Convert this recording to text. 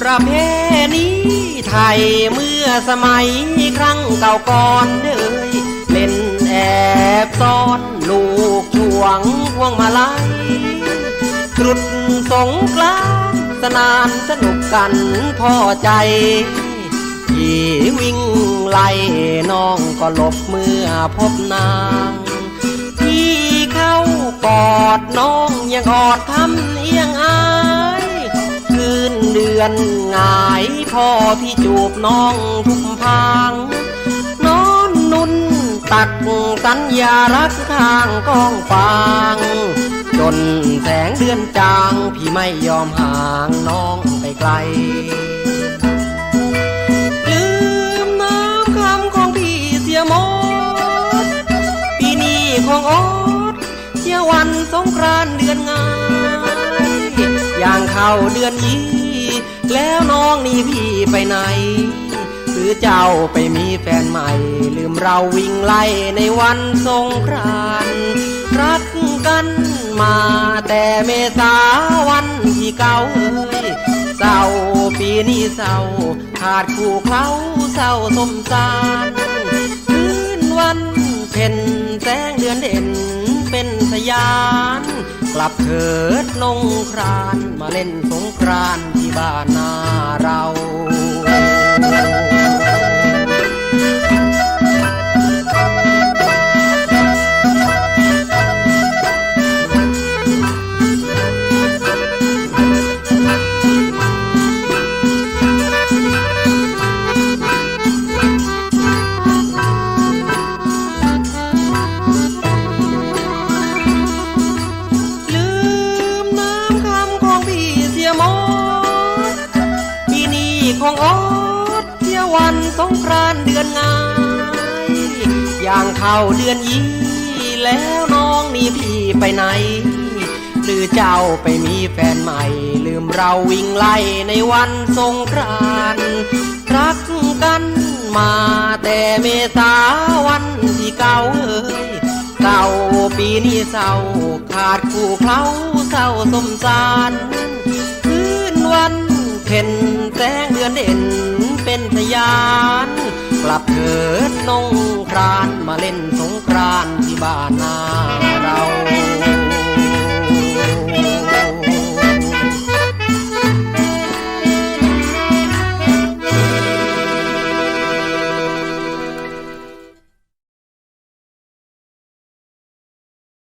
ประเพณีไทยเมื่อสมัยครั้งเก่าก่อนเด้ยเล่นแอบซ่อนลูกช่วงพวงมาลัย ตรุษสงกรานสนานสนุกกันพอใจที่วิ่งไล่น้องก็หลบเมื่อพบนางที่เข้ากอดน้องยังอดทำเอียงอายคืนเดือนงายพ่อพี่จูบน้องทุกพางนอนนุ่นตักสัญญารักข้างกองฟาง จนแสงเดือนจาง พี่ไม่ยอมห่างน้องไปไกล ลืมน้ำคำของพี่เสียหมด ปีนี้ของออดเที่ยววันสงกรานเดือนงายอย่างเข้าเดือนยี่แล้วน้องนี่พี่ไปไหนหรือเจ้าไปมีแฟนใหม่ ลืมเราวิ่งไล่ในวันสงกรานรัก มาแต่เมษาวันที่เก่าเอ้ยเศร้าปีนี้เศร้าขาดคู่เขาเศร้าสมสารคืนวันเพ็ญแสงเดือนเด่นเป็นสยาน กลับเถิดนงครานมาเล่นสงกรานที่บ้านนาเรา ของออดเที่ยววันสงกรานเดือนงายอย่างเข้าเดือนยี่แล้วน้องนี่พี่ไปไหน หรือเจ้าไปมีแฟนใหม่ ลืมเราวิ่งไล่ในวันสงกรานรักกันมาแต่เมษาวันที่เก่าเอ้ยเศร้าปีนี้เศร้าขาดคู่เขาเศร้าสมสารคืนวันเพ็ญ เด่นเป็นพยาน กลับเถิดนงครานมาเล่นสงกรานที่บ้านนา